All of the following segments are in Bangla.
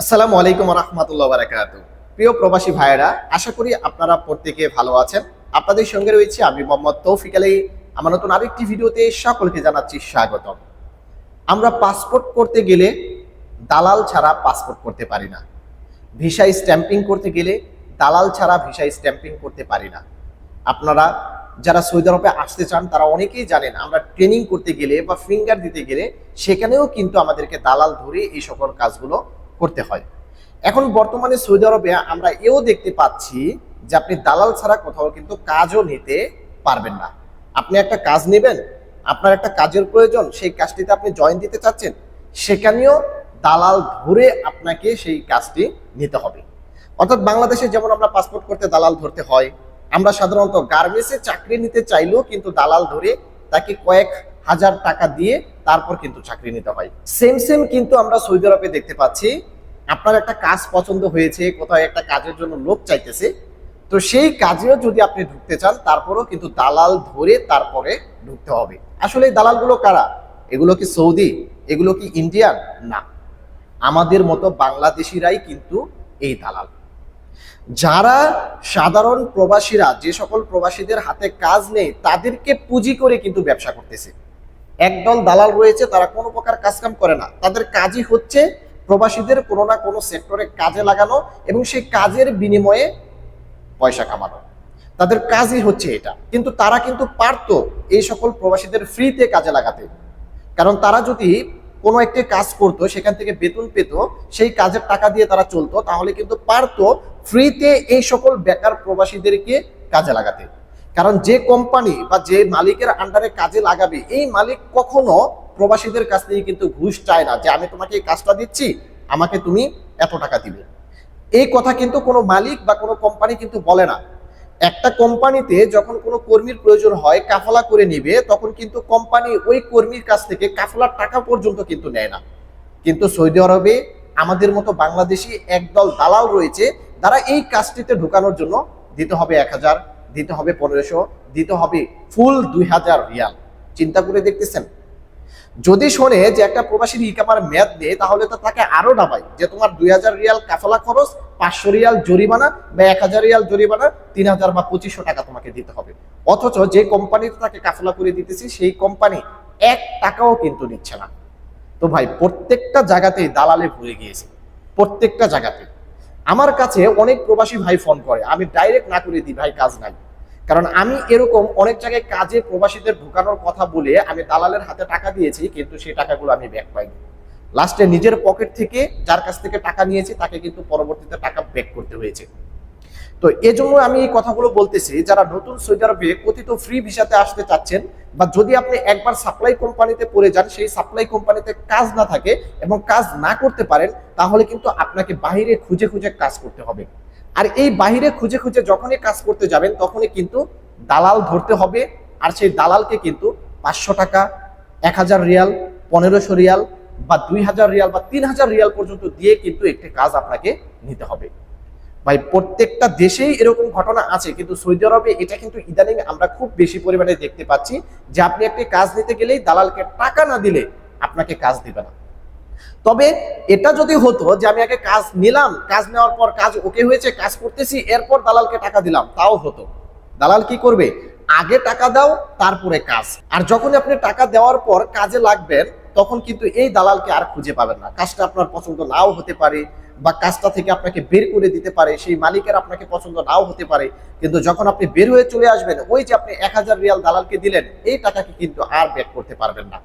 আসসালামু আলাইকুম রহমতুল্লাহ বারাকাতু প্রিয় প্রবাসী ভাইয়েরা, আশা করি আপনারা প্রত্যেকে ভালো আছেন। আপনাদের সঙ্গে রয়েছে আমি মোহাম্মদ তৌফিক আলী। আমার নতুন আরেকটি ভিডিওতে সকলকে জানাচ্ছি স্বাগতম। আমরা পাসপোর্ট করতে গেলে দালাল ছাড়া পাসপোর্ট করতে পারি না। ভিসা স্ট্যাম্পিং করতে গেলে দালাল ছাড়া ভিসা স্ট্যাম্পিং করতে পারি না। আপনারা যারা সৌদি আরবে আসতে চান, তারা অনেকেই জানেন, আমরা ট্রেনিং করতে গেলে বা ফিঙ্গার দিতে গেলে সেখানেও কিন্তু আমাদেরকে দালাল ধরে এই সকল কাজগুলো করতে হয়। এখন বর্তমানে সৌদি আরবে আমরা এও দেখতে পাচ্ছি যে আপনি দালাল ছাড়া কোথাও কিন্তু কাজও নিতে পারবেন না। আপনি একটা কাজ নেবেন, আপনার একটা কাজের প্রয়োজন, সেই কাজটিতে আপনি জয়েন দিতে চাচ্ছেন, সেখানেও দালাল ধরে আপনাকে সেই কাজটি নিতে হবে। অর্থাৎ বাংলাদেশে যেমন আমরা পাসপোর্ট করতে দালাল ধরতে হয়, আমরা সাধারণত গার্মেন্টসে চাকরি নিতে চাইলেও কিন্তু দালাল ধরে তাকে কয়েক হাজার টাকা দিয়ে তারপর কিন্তু চাকরি নিতে হয়। সেম সেম কিন্তু আমরা সৌদি আরবে দেখতে পাচ্ছি আপনার একটা কাজ পছন্দ হয়েছে কোথাও একটা কাজের জন্য লোক চাইতেছে, তো সেই কাজেও যদি আপনি ঢুকতে চান, তারপরেও কিন্তু দালাল ধরে তারপরে ঢুকতে হবে। আসলে এই দালালগুলো কারা? এগুলো কি সৌদি? এগুলো কি ইন্ডিয়ান? না। আমাদের মতো বাংলাদেশিরাই কিন্তু এই দালাল। যারা সাধারণ প্রবাসীরা, যে সকল প্রবাসীদের হাতে কাজ নেই, তাদেরকে পুঁজি করে কিন্তু ব্যবসা করতেছে। একদল দালাল রয়েছে, তারা কোনো প্রকার কাজকাম করে না। তাদের কাজই হচ্ছে প্রবাসীদের কোনো না কোনো সেক্টরে কাজে লাগানো এবং সেই কাজের বিনিময়ে পয়সা কামানো। তাদের কাজই হচ্ছে এটা। কিন্তু তারা কিন্তু পারতো এই সকল প্রবাসীদের ফ্রিতে কাজে লাগাতে। কারণ তারা যদি কোনো একটি কাজ করতো, সেখান থেকে বেতন পেত, সেই কাজের টাকা দিয়ে তারা চলতো, তাহলে কিন্তু পারতো ফ্রিতে এই সকল বেকার প্রবাসীদেরকে কাজে লাগাতে। কারণ যে কোম্পানি বা যে মালিকের আন্ডারে কাজে লাগাবে, এই মালিক কখনো প্রবাসীদের কাছ থেকে কিন্তু ঘুষ চায় না যে, আমি তোমাকে এই কাজটা দিচ্ছি, আমাকে তুমি এত টাকা দিবে। এই কথা কিন্তু কোনো মালিক বা কোনো কোম্পানি কিন্তু বলে না। একটা কোম্পানিতে যখন কোনো কর্মীর প্রয়োজন হয়, কাফালা করে নিবে, তখন কিন্তু কোম্পানি ওই কর্মীর কাছ থেকে কাফালার টাকা পর্যন্ত কিন্তু নেয় না। কিন্তু সৌদি আরবে আমাদের মতো বাংলাদেশি একদল দালাল রয়েছে, তারা এই কাজটিতে ঢুকানোর জন্য দিতে হবে এক হাজার, দিতে হবে পনেরোশো, দিতে হবে ফুল দুই হাজার রিয়াল। চিন্তা করে দেখতেছেন? যদি শোনে যে একটা প্রবাসীর ইকামার মেয়াদ নেই, তাহলে তো তাকে আরও ডাবাই যে তোমার দুই হাজার রিয়াল কাফালা খরচ, পাঁচশো রিয়াল জরিমানা বা এক হাজার রিয়াল জরিমানা, তিন হাজার বা পঁচিশশো টাকা তোমাকে দিতে হবে। অথচ যে কোম্পানিতে তাকে কাফালা করে দিতেছি, সেই কোম্পানি এক টাকাও কিন্তু নিচ্ছে না। তো ভাই, প্রত্যেকটা জায়গাতেই দালালে ভরে গিয়েছে। প্রত্যেকটা জায়গাতে আমার কাছে অনেক প্রবাসী ভাই ফোন করে, আমি ডাইরেক্ট না করে দিই ভাই, কাজ নাই। কারণ আমি এরকম অনেক জায়গায় কাজে প্রবাসীদের ঢুকানোর কথা বলে আমি দালালের হাতে টাকা দিয়েছি, কিন্তু সেই টাকাগুলো আমি ব্যাক পাইনি। লাস্টে নিজের পকেট থেকে যার কাছ থেকে টাকা নিয়েছি, তাকে কিন্তু পরবর্তীতে টাকা ব্যাক করতে হয়েছে। তো এজন্য আমি এই কথাগুলো বলতেছি, যারা নতুন সৌদি আরবে কথিত ফ্রি ভিসাতে আসতে চাচ্ছেন বা যদি আপনি একবার সাপ্লাই কোম্পানিতে পড়ে যান, সেই সাপ্লাই কোম্পানিতে কাজ না থাকে এবং কাজ না করতে পারেন, তাহলে কিন্তু আপনাকে বাইরে খুঁজে খুঁজে কাজ করতে হবে। আর এই বাহিরে খুঁজে খুঁজে যখনই কাজ করতে যাবেন, তখনই কিন্তু দালাল ধরতে হবে। আর সেই দালালকে কিন্তু পাঁচশো টাকা, এক হাজার রিয়াল, পনেরোশো রিয়াল বা দুই হাজার রিয়াল বা তিন হাজার রিয়াল পর্যন্ত দিয়ে কিন্তু একটি কাজ আপনাকে নিতে হবে। ভাই, প্রত্যেকটা দেশেই এরকম ঘটনা আছে, কিন্তু সৌদি আরবে এটা কিন্তু ইদানিং আমরা খুব বেশি পরিমাণে দেখতে পাচ্ছি যে আপনি একটি কাজ নিতে গেলেই দালালকে টাকা না দিলে আপনাকে কাজ দিবে না। তবে এটা যদি হতো যে আমি আগে কাজ নিলাম, কাজ নেওয়ার পর কাজ ওকে হয়েছে, কাজ করতেছি, এরপর দালালকে টাকা দিলাম, তাও হতো। দালাল কি করবে? আগে টাকা দাও, তারপরে কাজ। আর যখন আপনি টাকা দেওয়ার পর কাজে লাগবেন, তখন কিন্তু এই দালালকে আর খুঁজে পাবেন না। কাজটা আপনার পছন্দ নাও হতে পারে বা কাজটা থেকে আপনাকে বের করে দিতে পারে, সেই মালিকের আপনাকে পছন্দ নাও হতে পারে। কিন্তু যখন আপনি বের হয়ে চলে আসবেন, ওই যে আপনি এক হাজার রিয়াল দালালকে দিলেন, এই টাকাকে কিন্তু আর ব্যাক করতে পারবেন না।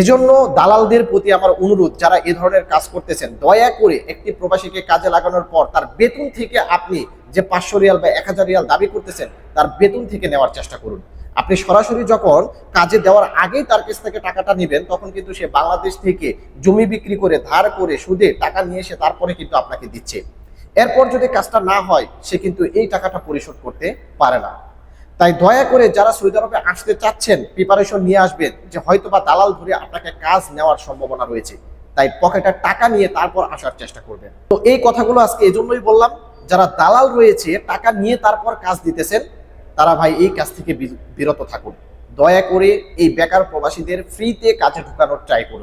এজন্য দালালদের প্রতি আমার অনুরোধ, যারা এ ধরনের কাজ করতেছেন, দয়া করে একটি প্রবাসীকে কাজে লাগানোর পর তার বেতন থেকে আপনি যে পাঁচশো রিয়াল বা এক হাজার রিয়াল দাবি করতেছেন, তার বেতন থেকে নেওয়ার চেষ্টা করুন। আপনি সরাসরি যখন কাজে দেওয়ার আগেই তার কাছ থেকে টাকাটা নেবেন, তখন কিন্তু সে বাংলাদেশ থেকে জমি বিক্রি করে, ধার করে, সুদে টাকা নিয়ে এসে তারপরে কিন্তু আপনাকে দিচ্ছে। এরপর যদি কাজটা না হয়, সে কিন্তু এই টাকাটা পরিশোধ করতে পারে না। তাই দয়া করে যারা সৌদি আরবে আসতে চাচ্ছেন প্রিপারেশন নিয়ে আসবেন, যে হয়তো বা দালাল ধরে আপনাকে কাজ নেওয়ার সম্ভাবনা রয়েছে, তাই পকেটে টাকা নিয়ে তারপর আসার চেষ্টা করবেন। তো এই কথাগুলো আজকে এজন্যই বললাম, যারা দালাল রয়েছে, টাকা নিয়ে তারপর কাজ দিতেছেন, তারা ভাই এই কাজ থেকে বিরত থাকুন। দয়া করে এই বেকার প্রবাসীদের ফ্রিতে কাজে ঢুকানোর ট্রাই করুন।